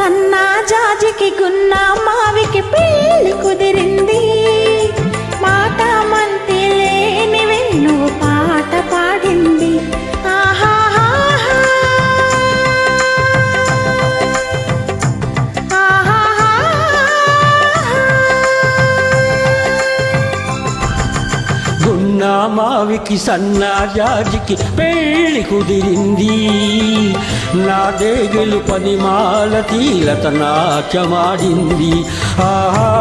సన్నా జాజికి గున్నా మావికి పెళ్ళి కుదిరింది. మావికి సన్నాజాజికి పెళ్ళి కుదిరింది. నా దేగులు పని మాల తీలత నాట్యమాడింది. ఆహా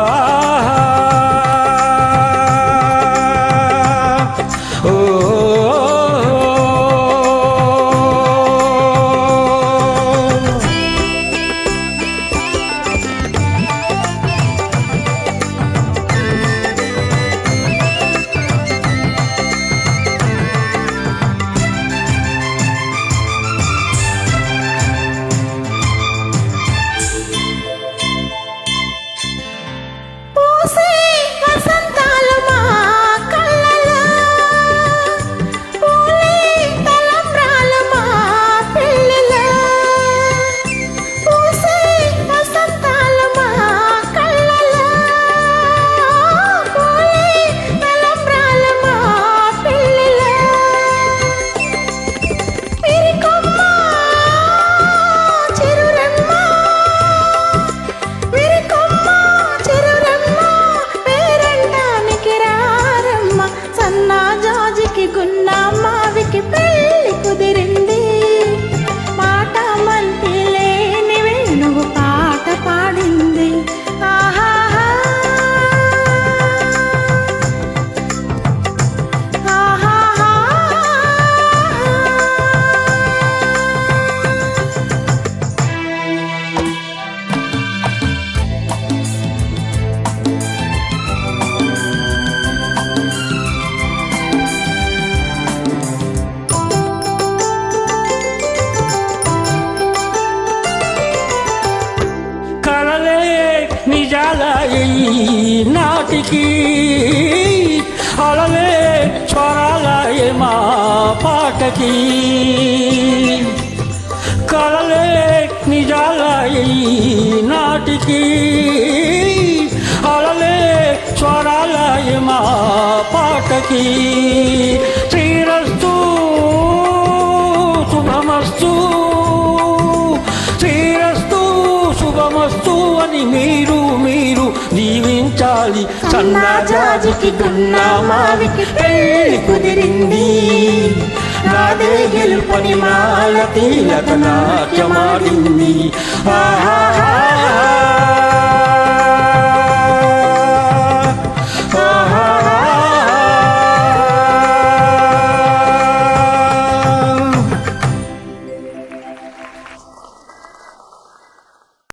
నిజాలయ్యి నాటికి అలలే స్వరాలయ్యే మా పాటకి. కలలే నిజాలయ్యి నాటికి అలలే స్వరాలయ్యే మా పాటకి. శ్రీరస్తు శుభమస్తు శ్రీరస్తు శుభమస్తు అని మీరు దీవించాలి సన్నాజాజికి గున్నా మావికి పెళ్ళి కుదిరింది. నాదే గెలుపని మాల తీలక నాట్యమాడింది. ఆహా